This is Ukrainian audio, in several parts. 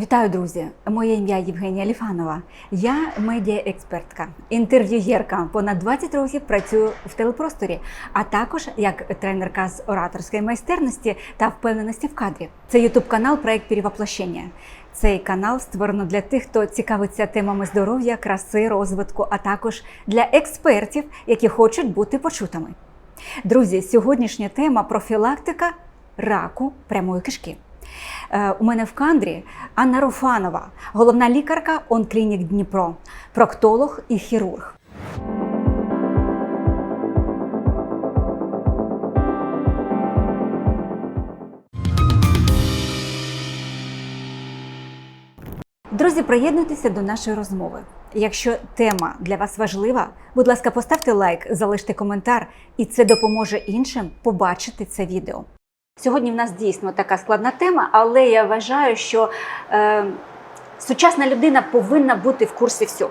Вітаю, друзі! Моє ім'я Євгенія Ліфанова. Я медіаекспертка, інтерв'юєрка. Понад 20 років працюю в телепросторі, а також як тренерка з ораторської майстерності та впевненості в кадрі. Це ютуб канал Проект Перевоплощення. Цей канал створено для тих, хто цікавиться темами здоров'я, краси, розвитку, а також для експертів, які хочуть бути почутими. Друзі, сьогоднішня тема профілактика раку прямої кишки. Е, У мене в кадрі Анна Руфанова, головна лікарка Онклінік Дніпро, проктолог і хірург. Друзі, приєднуйтеся до нашої розмови. Якщо тема для вас важлива, будь ласка, поставте лайк, залиште коментар, і це допоможе іншим побачити це відео. Сьогодні в нас дійсно така складна тема, але я вважаю, що е, сучасна людина повинна бути в курсі всього.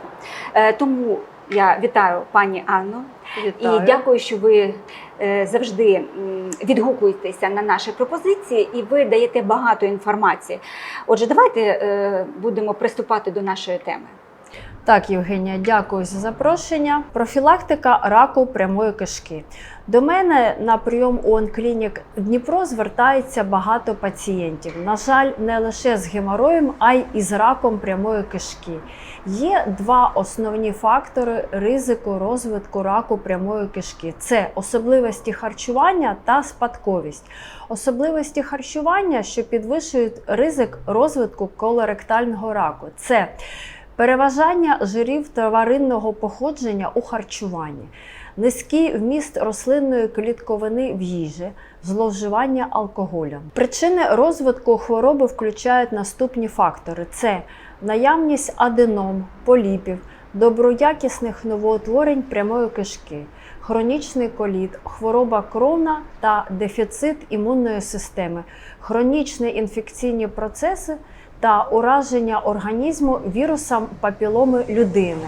Е, тому я вітаю пані Анну Вітаю. і дякую, що ви е, завжди відгукуєтеся на наші пропозиції і ви даєте багато інформації. Отже, давайте е, будемо приступати до нашої теми. Так, Євгенія, дякую за запрошення. Профілактика раку прямої кишки. До мене на прийом онклінік Дніпро звертається багато пацієнтів. На жаль, не лише з геморроєм, а й із раком прямої кишки. Є два основні фактори ризику розвитку раку прямої кишки: це особливості харчування та спадковість. Особливості харчування, що підвищують ризик розвитку колоректального раку. Це Переважання жирів тваринного походження у харчуванні, низький вміст рослинної клітковини в їжі, зловживання алкоголем. Причини розвитку хвороби включають наступні фактори: це наявність аденом, поліпів, доброякісних новоутворень прямої кишки, хронічний коліт, хвороба кровна та дефіцит імунної системи, хронічні інфекційні процеси та ураження організму вірусом папіломи людини,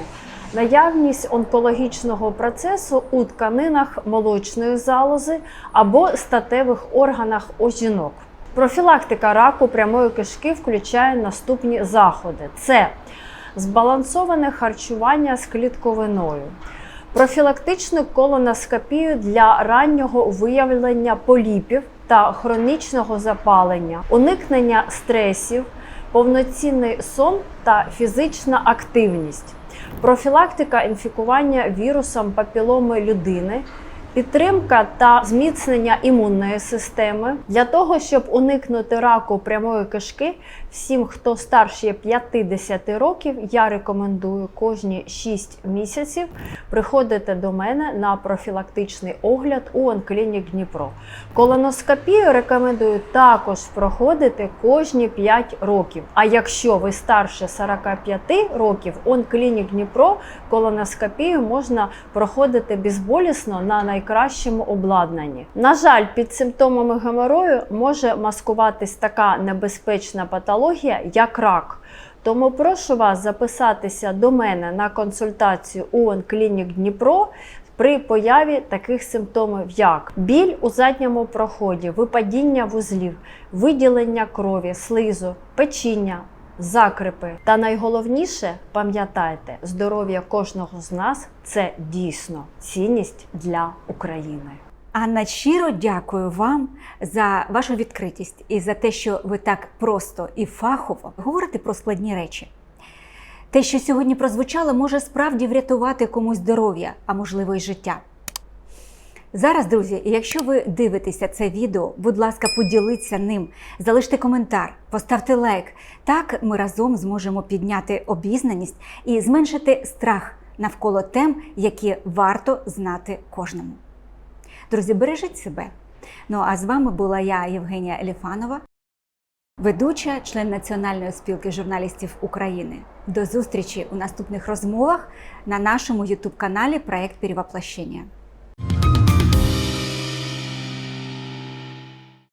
наявність онкологічного процесу у тканинах молочної залози або статевих органах у жінок. Профілактика раку прямої кишки включає наступні заходи: це збалансоване харчування з клітковиною. Профілактичну колоноскопію для раннього виявлення поліпів та хронічного запалення, уникнення стресів, повноцінний сон та фізична активність, профілактика інфікування вірусом папіломи людини. Підтримка та зміцнення імунної системи для того, щоб уникнути раку прямої кишки, всім, хто старше 50 років, я рекомендую кожні 6 місяців приходити до мене на профілактичний огляд у Онклінік Дніпро. Колоноскопію рекомендую також проходити кожні 5 років. А якщо ви старше 45 років, Онклінік Дніпро колоноскопію можна проходити безболісно на найкращому обладнанні. На жаль, під симптомами геморою може маскуватись така небезпечна патологія, як рак. Тому прошу вас записатися до мене на консультацію у Онклінік Дніпро при появі таких симптомів, як біль у задньому проході, випадіння вузлів, виділення крові, слизу, печіння, закрипи. Та найголовніше, пам'ятайте, здоров'я кожного з нас це дійсно цінність для України. Анна, щиро дякую вам за вашу відкритість і за те, що ви так просто і фахово говорите про складні речі. Те, що сьогодні прозвучало, може справді врятувати комусь здоров'я, а можливо й життя. Зараз, друзі, якщо ви дивитеся це відео, будь ласка, поділіться ним, залиште коментар, поставте лайк. Так ми разом зможемо підняти обізнаність і зменшити страх навколо тем, які варто знати кожному. Друзі, бережіть себе. Ну а з вами була я, Євгенія Еліфанова, ведуча, член Національної спілки журналістів України. До зустрічі у наступних розмовах на нашому ютуб каналі Проект Перевоплощення.